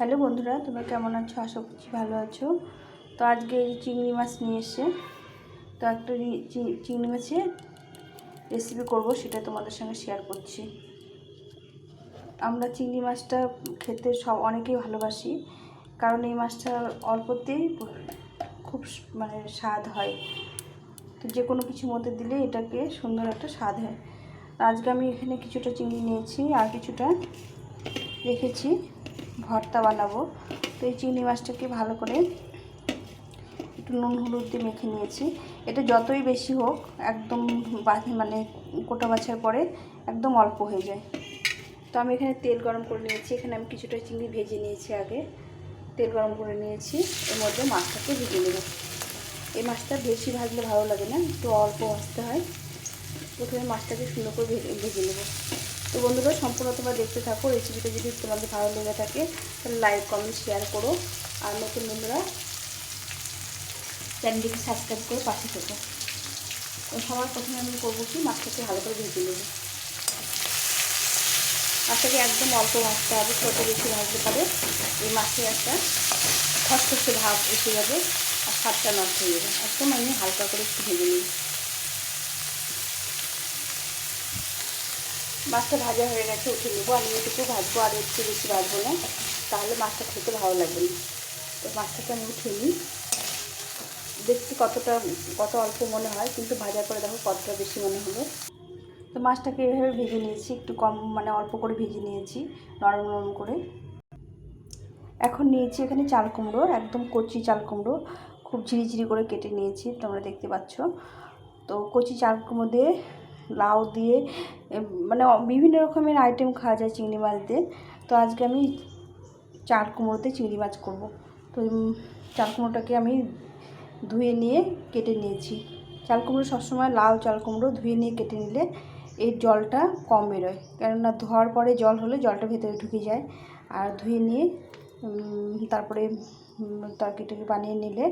Hello বন্ধুরা, তোমরা কেমন আছো? আশা করছি ভালো আছো। তো আজকে এই চিংড়ি মাছ নিয়ে এসে, তো একটা চিংড়ি মাছের রেসিপি করব, সেটা তোমাদের সঙ্গে শেয়ার করছি। আমরা চিংড়ি মাছটা খেতে সব অনেকেই ভালোবাসি, কারণ এই মাছটা অল্পতেই খুব মানে স্বাদ হয়। তো যে কোনো কিছুর মধ্যে দিলে এটাকে সুন্দর একটা স্বাদ হয়। আজকে আমি এখানে কিছুটা চিংড়ি নিয়েছি, আর কিছুটা রেখেছি। ভর্তা বানাবো। তো এই চিংড়ি মাছটাকে ভালো করে একটু নুন হলুদ দিয়ে মেখে নিয়েছি। এটা যতই বেশি হোক, একদম বাঁধে মানে কোটা বাছার পরে একদম অল্প হয়ে যায়। তো আমি এখানে তেল গরম করে নিয়েছি। এখানে আমি কিছুটা চিংড়ি ভেজে নিয়েছি আগে। তেল গরম করে নিয়েছি। এর মধ্যে মাছটাকে ভেজে নেব। এই মাছটা বেশি ভাজলে ভালো লাগে না, একটু অল্প ভাজতে হয়। প্রথমে মাছটাকে সুন্দর করে ভেজে নেব। তো বন্ধুরা, সম্পূর্ণ তোমরা দেখতে থাকো রেসিপিটা যদি তোমাদের ভালো লেগে থাকে, তাহলে লাইক কমেন্ট শেয়ার করো। আর নতুন বন্ধুরা চ্যানেলটিকে সাবস্ক্রাইব করে পাশে থেকো। সবার প্রথমে আমি করব কি, মাছটাকে ভালো করে ভেজে নেব। মাছটাকে একদম অল্প ভাজতে হবে, ছোটো বেশি ভাজতে পারে। এই মাছের একটা খসখসে ভাব এসে যাবে, আর স্বাদটা নষ্ট হয়ে যাবে। একদম আমি হালকা করে একটু ভেজে নিই মাছটা ভাজা হয়ে গেছে, উঠে নেব। আমি এটুকু ভাজবো, আর একটু বেশি ভাজবো না। তাহলে মাছটা খেতে ভালো লাগবে না। তো মাছটাকে আমি উঠে নিই। দেখছি কতটা, কত অল্প মনে হয়, কিন্তু ভাজা করে দেখো কতটা বেশি মনে হলো। তো মাছটাকে এভাবে ভেজে নিয়েছি, একটু কম মানে অল্প করে ভেজে নিয়েছি, নরম নরম করে। এখন নিয়েছি এখানে চাল কুমড়ো, একদম কচি চাল কুমড়ো। খুব ঝিরিঝিরি করে কেটে নিয়েছি, তোমরা দেখতে পাচ্ছ। তো কচি চাল কুমড়ো দিয়ে লাউ দিয়ে মানে বিভিন্ন রকমের আইটেম খাওয়া যায় চিংড়ি মাছ দিয়ে। তো আজকে আমি চাল কুমড়োতে চিংড়ি মাছ করব। তো চাল কুমড়োটাকে আমি ধুয়ে নিয়ে কেটে নিয়েছি। চাল কুমড়ো সবসময় লাউ চাল কুমড়ো ধুয়ে নিয়ে কেটে নিলে এর জলটা কম বেরোয়। কেননা ধোয়ার পরে জল হলে জলটা ভেতরে ঢুকে যায়। আর ধুয়ে নিয়ে তারপরে উম, তরকারিটাকে বানিয়ে নিলে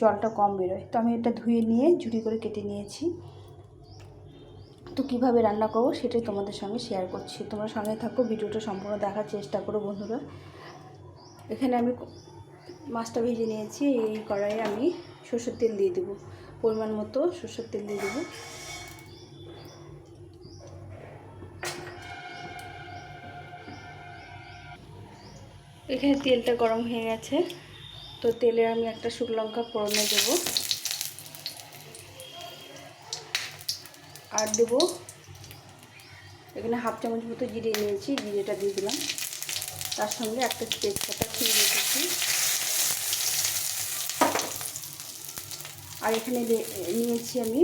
জলটা কম বেরোয়। তো আমি এটা ধুয়ে নিয়ে ঝুড়ি করে কেটে নিয়েছি। তো কীভাবে রান্না করব সেটাই তোমাদের সঙ্গে শেয়ার করছি। তোমরা সঙ্গে থাকো, ভিডিওটা সম্পূর্ণ দেখার চেষ্টা করো বন্ধুরা। এখানে আমি মাছটা ভেজে নিয়েছি, এই কড়াইয়ে আমি সর্ষের তেল দিয়ে দেবো। পরিমাণ মতো সর্ষের তেল দিয়ে দেবো। এখানে তেলটা গরম হয়ে গেছে। তো তেলে আমি একটা শুকনো লঙ্কা দেবো। আর দেবো এখানে হাফ চামচ মতো জিরে নিয়েছি, জিরেটা দিয়ে দিলাম। তার সঙ্গে একটা তেজপাতা ছিঁড়ে রেখেছি। আর এখানে নিয়েছি আমি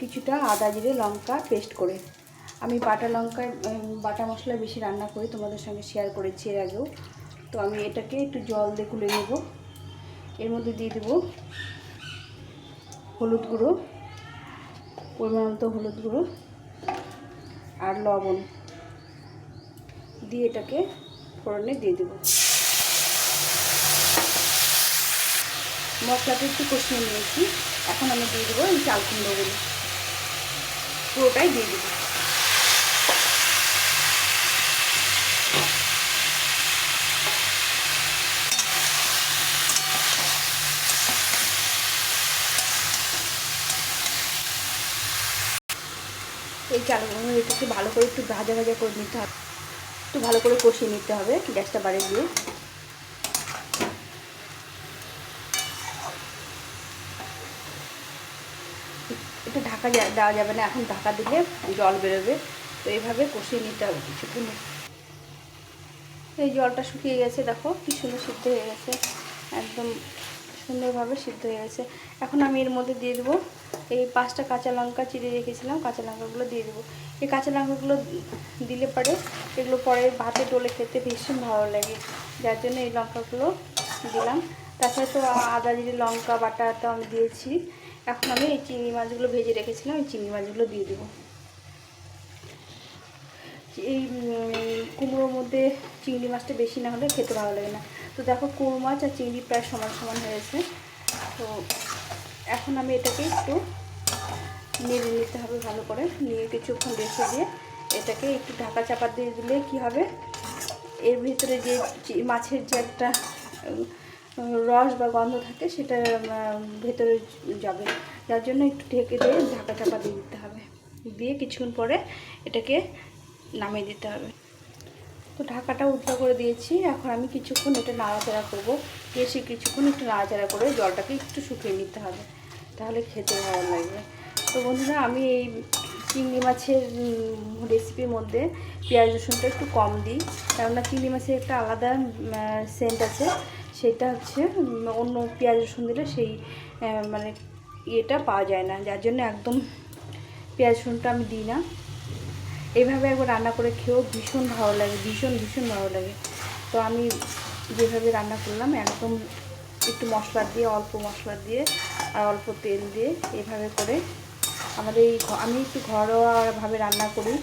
কিছুটা আদা জিরে লঙ্কা পেস্ট করে। আমি বাটা লঙ্কায় বাটা মশলা বেশি রান্না করি, তোমাদের সঙ্গে শেয়ার করেছি এর আগেও। তো আমি এটাকে একটু জল দিয়ে গুলে নেব। এর মধ্যে দিয়ে দেবো হলুদ গুঁড়ো। পরিমাণ মতো হলুদ গুঁড়ো আর লবণ দিয়ে এটাকে ফোড়নে দিয়ে দেবো। মশলাটা একটু কষিয়ে নিয়েছি। এখন আমি দিয়ে দেবো এই চাল কুমড়োগুলো। পুরোটাই দিয়ে দেবো। এই চাল কুমড়ো এটাকে ভালো করে একটু ভাজা ভাজা করে নিতে হবে। একটু ভালো করে কষিয়ে নিতে হবে গ্যাসটা বাড়িয়ে দিয়ে। এটা ঢাকা দেওয়া যাবে না, এখন ঢাকা দিলে জল বেরোবে। তো এইভাবে কষিয়ে নিতে হবে কিছুক্ষণ। এই জলটা শুকিয়ে গেছে, দেখো কি সুন্দর সিদ্ধ হয়ে গেছে। একদম সুন্দরভাবে সিদ্ধ হয়ে গেছে। এখন আমি এর মধ্যে দিয়ে দেবো এই পাঁচটা কাঁচা লঙ্কা চিড়ে রেখেছিলাম, কাঁচা লঙ্কাগুলো দিয়ে দেবো। এই কাঁচা লঙ্কাগুলো দিলে পরে এগুলো পরে ভাতে ডলে খেতে ভীষণ ভালো লাগে। যার জন্য এই লঙ্কাগুলো দিলাম। তাছাড়া তো আদা, জিরে, লঙ্কা, বাটা তো আমি দিয়েছি। এখন আমি এই চিংড়ি মাছগুলো ভেজে রেখেছিলাম এই চিংড়ি মাছগুলো দিয়ে দেবো। এই কুমড়োর মধ্যে চিংড়ি মাছটা বেশি না হলে খেতে ভালো লাগে না। তো দেখো কুমড়ো মাছ আর চিংড়ি প্রায় সমান সমান হয়েছে। তো এখন আমি এটাকে একটু নেড়ে নিতে হবে ভালো করে। নিয়ে কিছুক্ষণ রেখে দিয়ে এটাকে একটু ঢাকা চাপা দিয়ে দিলে কি হবে? এর ভিতরে যে মাছের যে একটা রস বা গন্ধ থাকে সেটা ভেতরে যাবে। যার জন্য একটু ঢেকে দিয়ে ঢাকা চাপা দিয়ে দিতে হবে। দিয়ে কিছুক্ষণ পরে এটাকে নামিয়ে দিতে হবে। তো ঢাকাটা উল্টো করে দিয়েছি। এখন আমি কিছুক্ষণ এটা নাড়াচাড়া করব। বেশি কিছুক্ষণ একটু নাড়াচাড়া করে জলটাকে একটু শুকিয়ে নিতে হবে। তাহলে খেতে ভালো লাগবে। তো বন্ধুরা, আমি এই চিংড়ি মাছের রেসিপির মধ্যে পেঁয়াজ রসুনটা একটু কম দিই। কেননা চিংড়ি মাছের একটা আলাদা সেন্ট আছে। সেটা হচ্ছে অন্য পেঁয়াজ রসুন দিলে সেই মানে ইয়েটা পাওয়া যায় না। যার জন্য একদম পেঁয়াজ রসুনটা আমি দিই না। এইভাবে একবার রান্না করে খেয়েও ভীষণ ভালো লাগে, ভীষণ ভীষণ ভালো লাগে। তো আমি যেভাবে রান্না করলাম, একদম একটু মশলা দিয়ে, অল্প মশলা দিয়ে আর অল্প তেল দিয়ে এভাবে করে আমাদের এই আমি একটু ঘরোয়াভাবে রান্না করি,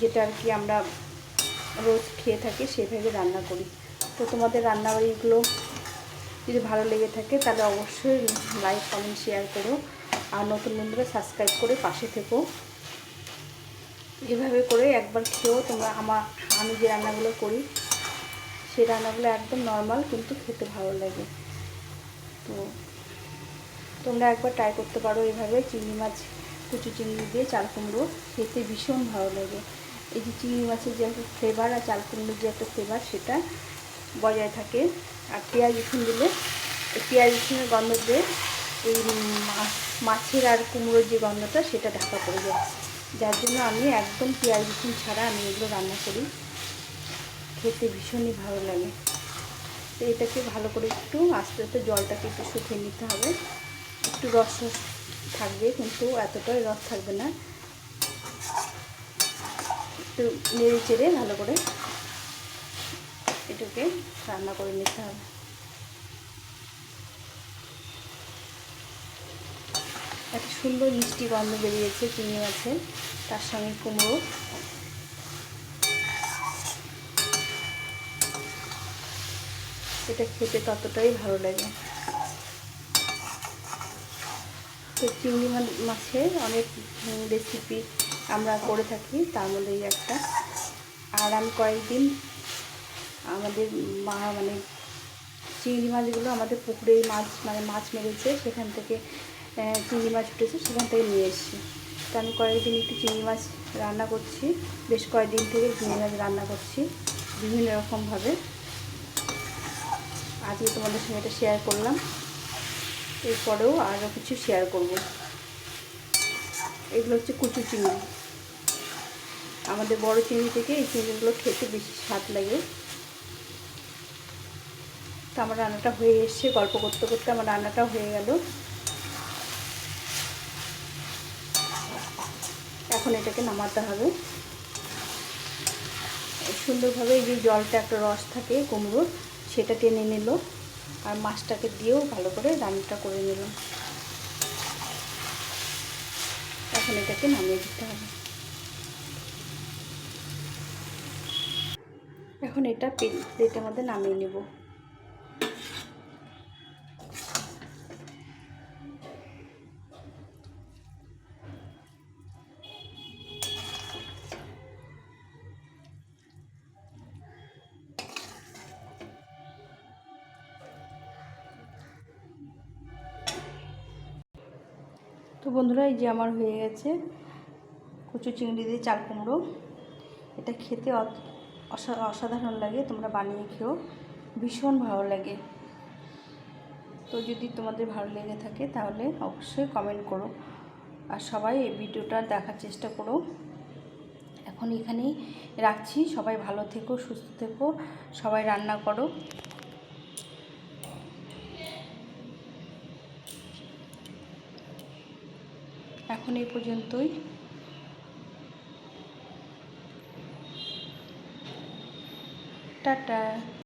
যেটা আর কি আমরা রোজ খেয়ে থাকি, সেভাবে রান্না করি। তো তোমাদের রান্নাবাড়িগুলো যদি ভালো লেগে থাকে, তাহলে অবশ্যই লাইক কমেন্ট শেয়ার করো। আর নতুন বন্ধুরা সাবস্ক্রাইব করে পাশে থেকো। এভাবে করে একবার খেয়েও তোমরা আমার, আমি যে রান্নাগুলো করি, সেই রান্নাগুলো একদম নর্মাল কিন্তু খেতে ভালো লাগে। তো তোমরা একবার ট্রাই করতে পারো এভাবে চিংড়ি মাছ, কুচু চিংড়ি দিয়ে চাল কুমড়ো, খেতে ভীষণ ভালো লাগে। এই যে চিংড়ি মাছের যে একটা ফ্লেভার আর চাল কুমড়োর যে একটা ফ্লেভার সেটা বজায় থাকে। আর পেঁয়াজ রসুন দিলে পেঁয়াজ রসুনের গন্ধ দিয়ে এই মাছের আর কুমড়োর যে গন্ধটা, সেটা ঢাকা পড়ে যায়। যার জন্য আমি একদম পেঁয়াজ রসুন ছাড়া আমি এগুলো রান্না করি। খেতে ভীষণই ভালো লাগে। তো এটাকে ভালো করে একটু আস্তে আস্তে জলটাকে একটু শুকিয়ে নিতে হবে। একটু রস রস থাকবে কিন্তু এতটাই রস থাকবে না। একটু নেড়ে চেড়ে ভালো করে এটাকে রান্না করে নিতে হবে। একটা সুন্দর মিষ্টি গন্ধ বেরিয়েছে চিংড়ি মাছের তার সঙ্গে কুমড়ো। এটা খেতে ততটাই ভালো লাগে। তো চিংড়ি মাছের অনেক রেসিপি আমরা করে থাকি, তার মধ্যে একটা। আর আমি কয়েকদিন আমাদের মা মানে চিংড়ি মাছগুলো আমাদের পুকুরে মাছ মানে মাছ মেরেছে, সেখান থেকে চিংড়ি মাছ উঠেছে, সেখান থেকে নিয়ে এসেছি। তো আমি কয়েকদিন একটু চিংড়ি মাছ রান্না করছি, বেশ কয়েকদিন থেকে চিংড়ি মাছ রান্না করছি, বিভিন্ন রকমভাবে। আজকে তোমাদের সঙ্গে এটা শেয়ার করলাম। এরপরেও আরও কিছু শেয়ার করব। এগুলো হচ্ছে কুচু চিংড়ি। আমাদের বড় চিংড়ি থেকে এই চিংড়িগুলো খেতে বেশি স্বাদ লাগে। তো আমার রান্নাটা হয়ে এসছে, গল্প করতে করতে আমার রান্নাটাও হয়ে গেল। এখন এটাকে নামাতে হবে। সুন্দরভাবে যে জলটা একটা রস থাকে, কুমড়োর, সেটা টেনে নিল আর মাছটাকে দিয়েও ভালো করে রান্নাটা করে নিল। এখন এটাকে নামিয়ে দিতে হবে। এখন এটা প্লেটের মধ্যে নামিয়ে নেব। বন্ধুরা, এই যে আমার হয়ে গেছে কচু চিংড়ি দিয়ে চাল কুমড়ো। এটা খেতে অসাধারণ লাগে, তোমরা বানিয়ে খেও, ভীষণ ভালো লাগে। তো যদি তোমাদের ভালো লেগে থাকে তাহলে অবশ্যই কমেন্ট করো। আর সবাই এই ভিডিওটা দেখার চেষ্টা করো। এখন এখানেই রাখছি। সবাই ভালো থেকো, সুস্থ থেকো, সবাই রান্না করো। এখন এই পর্যন্তই। টাটা।